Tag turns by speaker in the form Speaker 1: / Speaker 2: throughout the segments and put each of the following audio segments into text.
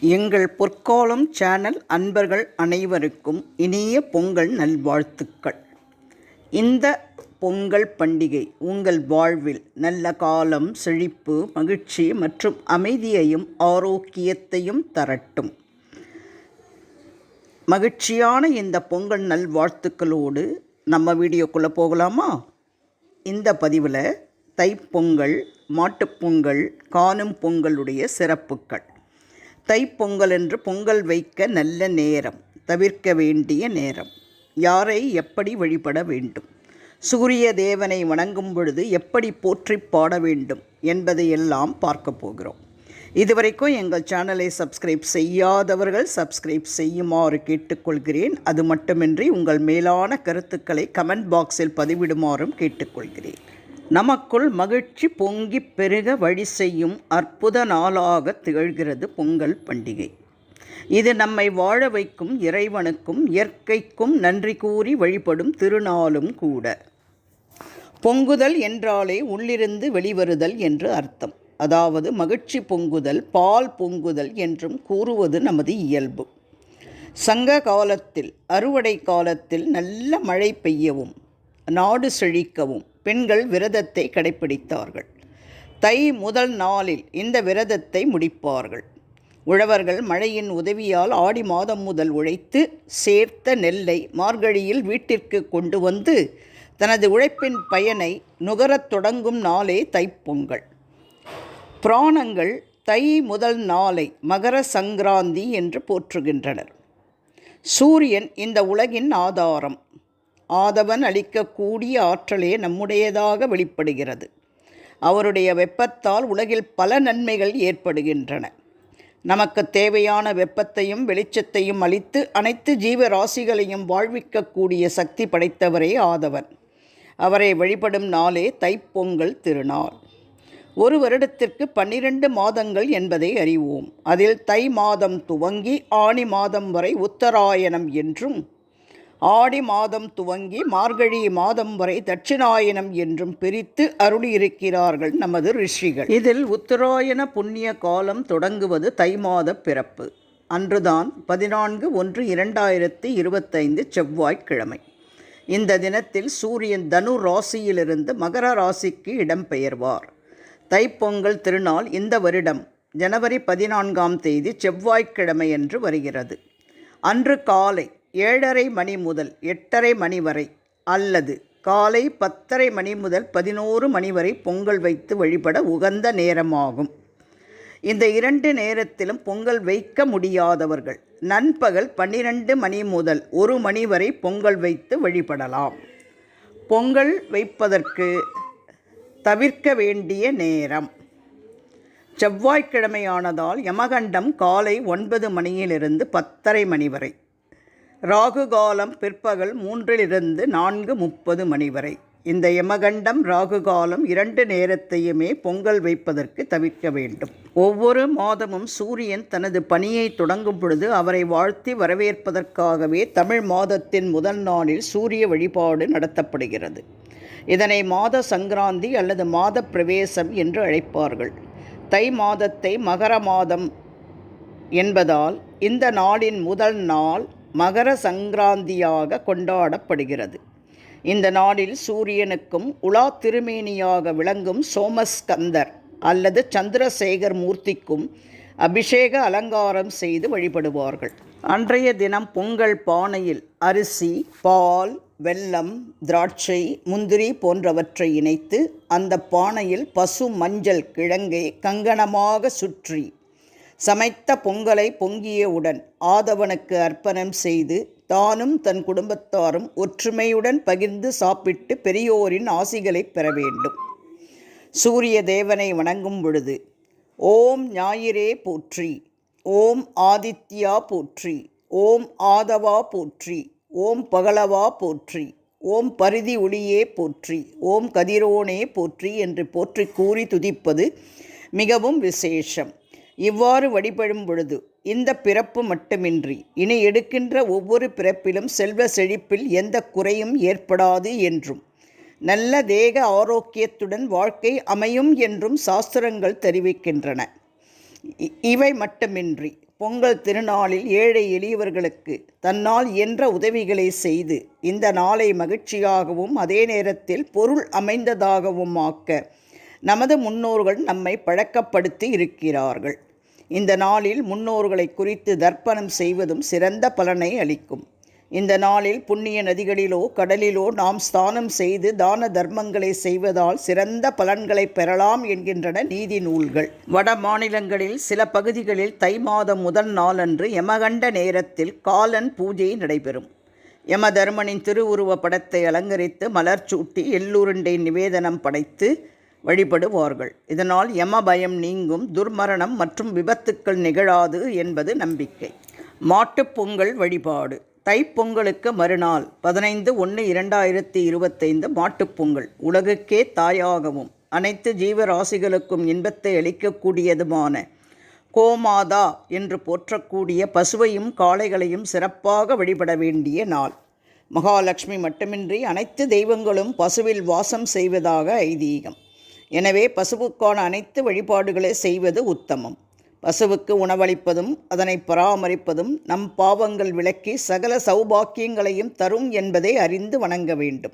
Speaker 1: எங்கள் பொற்காலம் சேனல் அன்பர்கள் அனைவருக்கும் இனிய பொங்கல் நல்வாழ்த்துக்கள். இந்த பொங்கல் பண்டிகை உங்கள் வாழ்வில் நல்ல காலம் செழிப்பு மகிழ்ச்சி மற்றும் அமைதியையும் ஆரோக்கியத்தையும் தரட்டும். மகிழ்ச்சியான இந்த பொங்கல் நல்வாழ்த்துக்களோடு நம்ம வீடியோக்குள்ளே போகலாமா? இந்த பதிவில் தைப்பொங்கல் மாட்டுப்பொங்கல் காணும் பொங்கலுடைய சிறப்புகள். தைப்பொங்கல் என்று பொங்கல் வைக்க நல்ல நேரம் தவிர்க்க வேண்டிய நேரம். யாரை எப்படி வழிபட வேண்டும்? சூரிய தேவனை வணங்கும் பொழுது எப்படி போற்றி பாட வேண்டும் என்பதையெல்லாம் பார்க்க போகிறோம். இதுவரைக்கும் எங்கள் சேனலை சப்ஸ்கிரைப் செய்யாதவர்கள் சப்ஸ்கிரைப் செய்யுமாறு கேட்டுக்கொள்கிறேன். அது மட்டுமின்றி உங்கள் மேலான கருத்துக்களை கமெண்ட் பாக்ஸில் பதிவிடுமாறும் கேட்டுக்கொள்கிறேன். நமக்குள் மகிழ்ச்சி பொங்கி பெருக வழி செய்யும் அற்புத நாளாக திகழ்கிறது பொங்கல் பண்டிகை. இது நம்மை வாழ வைக்கும் இறைவனுக்கும் இயற்கைக்கும் நன்றி கூறி வழிபடும் திருநாளும் கூட. பொங்குதல் என்றாலே உள்ளிருந்து வெளிவருதல் என்று அர்த்தம். அதாவது மகிழ்ச்சி பொங்குதல் பால் பொங்குதல் என்றும் கூறுவது நமது இயல்பு. சங்க காலத்தில் அறுவடை காலத்தில் நல்ல மழை பெய்யவும் நாடு செழிக்கவும் பெண்கள் விரதத்தை கடைப்பிடித்தார்கள். தை முதல் நாளில் இந்த விரதத்தை முடிப்பார்கள். உழவர்கள் மழையின் உதவியால் ஆடி மாதம் முதல் உழைத்து சேர்த்த நெல்லை மார்கழியில் வீட்டிற்கு கொண்டு வந்து தனது உழைப்பின் பயனை நுகரத் தொடங்கும் நாளே தைப்பொங்கல். புராணங்கள் தை முதல் நாளை மகர சங்கராந்தி என்று போற்றுகின்றனர். சூரியன் இந்த உலகின் ஆதாரம். ஆதவன் அளிக்கக்கூடிய ஆற்றலே நம்முடையதாக வெளிப்படுகிறது. அவருடைய வெப்பத்தால் உலகில் பல நன்மைகள் ஏற்படுகின்றன. நமக்கு தேவையான வெப்பத்தையும் வெளிச்சத்தையும் அளித்து அனைத்து ஜீவராசிகளையும் வாழ்விக்கக்கூடிய சக்தி படைத்தவரே ஆதவன். அவரை வழிபடும் நாளே தைப்பொங்கல் திருநாள். ஒரு வருடத்திற்கு பன்னிரண்டு மாதங்கள் என்பதை அறிவோம். அதில் தை மாதம் துவங்கி ஆணி மாதம் வரை உத்தராயணம் என்றும் ஆடி மாதம் துவங்கி மார்கழி மாதம் வரை தட்சிணாயனம் என்றும் பிரித்து அருளியிருக்கிறார்கள் நமது ரிஷிகள். இதில் உத்தராயண புண்ணிய காலம் தொடங்குவது தை மாத பிறப்பு. அன்றுதான் பதினான்கு ஒன்று இரண்டாயிரத்தி இருபத்தைந்து செவ்வாய்க்கிழமை. இந்த தினத்தில் சூரியன் தனு ராசியிலிருந்து மகர ராசிக்கு இடம்பெயர்வார். தைப்பொங்கல் திருநாள் இந்த வருடம் ஜனவரி பதினான்காம் தேதி செவ்வாய்க்கிழமையன்று வருகிறது. அன்று காலை ஏழரை மணி முதல் எட்டரை மணி வரை அல்லது காலை பத்தரை மணி முதல் பதினோரு மணி வரை பொங்கல் வைத்து வழிபட உகந்த நேரமாகும். இந்த இரண்டு நேரத்திலும் பொங்கல் வைக்க முடியாதவர்கள் நண்பகல் பன்னிரண்டு மணி முதல் ஒரு மணி வரை பொங்கல் வைத்து வழிபடலாம். பொங்கல் வைப்பதற்கு தவிர்க்க வேண்டிய நேரம். செவ்வாய்க்கிழமையானதால் யமகண்டம் காலை ஒன்பது மணியிலிருந்து பத்தரை மணி வரை. ராகு காலம் பிற்பகல் மூன்றிலிருந்து நான்கு முப்பது மணி வரை. இந்த யமகண்டம் ராகு காலம் இரண்டு நேரத்தையுமே பொங்கல் வைப்பதற்கு தவிர்க்க வேண்டும். ஒவ்வொரு மாதமும் சூரியன் தனது பணியை தொடங்கும் பொழுது அவரை வாழ்த்தி வரவேற்பதற்காகவே தமிழ் மாதத்தின் முதல் நாளில் சூரிய வழிபாடு நடத்தப்படுகிறது. இதனை மாத சங்கராந்தி அல்லது மாத பிரவேசம் என்று அழைப்பார்கள். தை மாதத்தை மகர மாதம் என்பதால் இந்த நாளின் முதல் நாள் மகர சங்கராந்தியாக கொண்டாடப்படுகிறது. இந்த நாளில் சூரியனுக்கும் உலா திருமேனியாக விளங்கும் சோமஸ்கந்தர் அல்லது சந்திரசேகர் மூர்த்திக்கும் அபிஷேக அலங்காரம் செய்து வழிபடுவார்கள். அன்றைய தினம் பொங்கல் பானையில் அரிசி பால் வெல்லம் திராட்சை முந்திரி போன்றவற்றை இணைத்து அந்த பானையில் பசு மஞ்சள் கிழங்கை கங்கணமாக சுற்றி சமைத்த பொங்கலை பொங்கியவுடன் ஆதவனுக்கு அர்ப்பணம் செய்து தானும் தன் குடும்பத்தாரும் ஒற்றுமையுடன் பகிர்ந்து சாப்பிட்டு பெரியோரின் ஆசிகளை பெற வேண்டும். சூரிய தேவனை வணங்கும் பொழுது ஓம் ஞாயிறே போற்றி ஓம் ஆதித்யா போற்றி ஓம் ஆதவா போற்றி ஓம் பகலவா போற்றி ஓம் பரிதி ஒளியே போற்றி ஓம் கதிரோனே போற்றி என்று போற்றி கூறி துதிப்பது மிகவும் விசேஷம். இவ்வாறு வழிபடும் பொழுது இந்த பிறப்பு மட்டுமின்றி இனி எடுக்கின்ற ஒவ்வொரு பிறப்பிலும் செல்வ செழிப்பில் எந்த குறையும் ஏற்படாது என்றும் நல்ல தேக ஆரோக்கியத்துடன் வாழ்க்கை அமையும் என்றும் சாஸ்திரங்கள் தெரிவிக்கின்றன. இ- இவை மட்டுமின்றி பொங்கல் திருநாளில் ஏழை எளியவர்களுக்கு தன்னால் என்ற உதவிகளை செய்து இந்த நாளை மகிழ்ச்சியாகவும் அதே நேரத்தில் பொருள் அமைந்ததாகவும் ஆக்க நமது முன்னோர்கள் நம்மை பழக்கப்படுத்தி இருக்கிறார்கள். இந்த நாளில் முன்னோர்களை குறித்து தர்ப்பணம் செய்வதும் சிறந்த பலனை அளிக்கும். இந்த நாளில் புண்ணிய நதிகளிலோ கடலிலோ நாம் ஸ்தானம் செய்து தான தர்மங்களை செய்வதால் சிறந்த பலன்களை பெறலாம் என்கின்றன நீதி நூல்கள். வட மாநிலங்களில் சில பகுதிகளில் தை மாதம் முதல் நாளன்று யமகண்ட நேரத்தில் காலன் பூஜை நடைபெறும். யம தர்மனின் திருவுருவ படத்தை அலங்கரித்து மலர் சூட்டி எள்ளுருண்டை நிவேதனம் படைத்து வழிபடுவார்கள். இதனால் யம பயம் நீங்கும் துர்மரணம் மற்றும் விபத்துக்கள் நிகழாது என்பது நம்பிக்கை. மாட்டுப்பொங்கல் வழிபாடு. தைப்பொங்கலுக்கு மறுநாள் பதினைந்து ஒன்று இரண்டாயிரத்தி இருபத்தைந்து மாட்டுப்பொங்கல் உலகுக்கே தாயாகவும் அனைத்து ஜீவராசிகளுக்கும் இன்பத்தை அளிக்கக்கூடியதுமான கோமாதா என்று போற்றக்கூடிய பசுவையும் காளைகளையும் சிறப்பாக வழிபட வேண்டிய நாள். மகாலட்சுமி மட்டுமின்றி அனைத்து தெய்வங்களும் பசுவில் வாசம் செய்வதாக ஐதீகம். எனவே பசுவுக்கான அனைத்து வழிபாடுகளை செய்வது உத்தமம். பசுவுக்கு உணவளிப்பதும் அதனை பராமரிப்பதும் நம் பாவங்கள் விளக்கி சகல சௌபாக்கியங்களையும் தரும் என்பதை அறிந்து வணங்க வேண்டும்.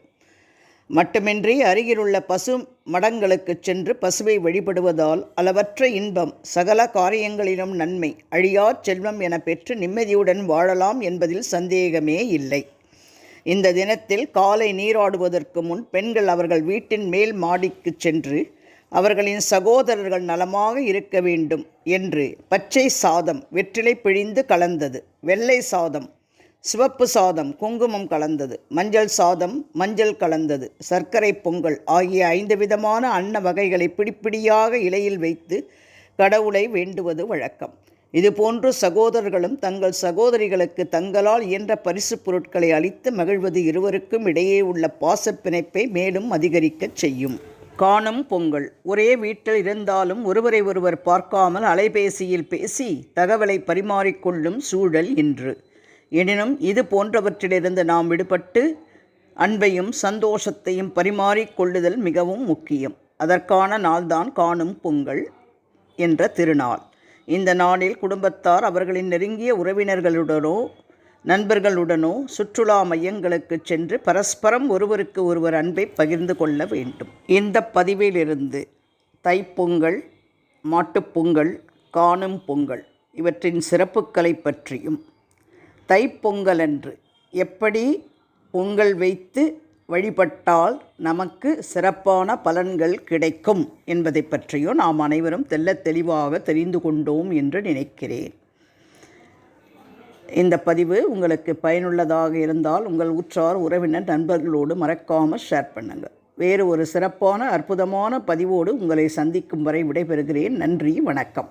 Speaker 1: மட்டுமின்றி அருகிலுள்ள பசு மடங்களுக்குச் சென்று பசுவை வழிபடுவதால் அளவற்ற இன்பம் சகல காரியங்களிலும் நன்மை அழியா செல்வம் என பெற்று நிம்மதியுடன் வாழலாம் என்பதில் சந்தேகமே இல்லை. இந்த தினத்தில் காலை நீராடுவதற்கு முன் பெண்கள் அவர்கள் வீட்டின் மேல் மாடிக்கு சென்று அவர்களின் சகோதரர்கள் நலமாக இருக்க வேண்டும் என்று பச்சை சாதம் வெற்றிலை பிழிந்து கலந்தது. வெள்ளை சாதம் சிவப்பு சாதம் குங்குமம் கலந்தது. மஞ்சள் சாதம் மஞ்சள் கலந்தது. சர்க்கரை பொங்கல் ஆகிய ஐந்து விதமான அன்ன வகைகளை பிடிப்பிடியாக இலையில் வைத்து கடவுளை வேண்டுவது வழக்கம். இதுபோன்று சகோதரர்களும் தங்கள் சகோதரிகளுக்கு தங்களால் இயன்ற பரிசுப் பொருட்களை அளித்து மகிழ்வது இருவருக்கும் இடையே உள்ள பாசப்பிணைப்பை மேலும் அதிகரிக்கச் செய்யும். காணும் பொங்கல். ஒரே வீட்டில் இருந்தாலும் ஒருவரை ஒருவர் பார்க்காமல் அலைபேசியில் பேசி தகவலை பரிமாறிக்கொள்ளும் சூழல் இன்று. எனினும் இது போன்றவற்றிலிருந்து நாம் விடுபட்டு அன்பையும் சந்தோஷத்தையும் பரிமாறிக்கொள்ளுதல் மிகவும் முக்கியம். அதற்கான நாள்தான் காணும் பொங்கல் என்ற திருநாள். இந்த நாளில் குடும்பத்தார் அவர்களின் நெருங்கிய உறவினர்களுடனோ நண்பர்களுடனோ சுற்றுலா மையங்களுக்கு சென்று பரஸ்பரம் ஒருவருக்கு ஒருவர் அன்பை பகிர்ந்து கொள்ள வேண்டும். இந்த பதிவிலிருந்து தைப்பொங்கல் மாட்டுப்பொங்கல் காணும் பொங்கல் இவற்றின் சிறப்புகளை பற்றியும் தைப்பொங்கல் அன்று எப்படி பொங்கல் வைத்து வழிபட்டால் நமக்கு சிறப்பான பலன்கள் கிடைக்கும் என்பதை பற்றியும் நாம் அனைவரும் தெல்ல தெளிவாக தெரிந்து கொண்டோம் என்று நினைக்கிறேன். இந்த பதிவு உங்களுக்கு பயனுள்ளதாக இருந்தால் உங்கள் உற்றார் உறவினர் நண்பர்களோடு மறக்காமல் ஷேர் பண்ணுங்கள் வேறு ஒரு சிறப்பான அற்புதமான பதிவோடு உங்களை சந்திக்கும் வரை விடைபெறுகிறேன். நன்றி வணக்கம்.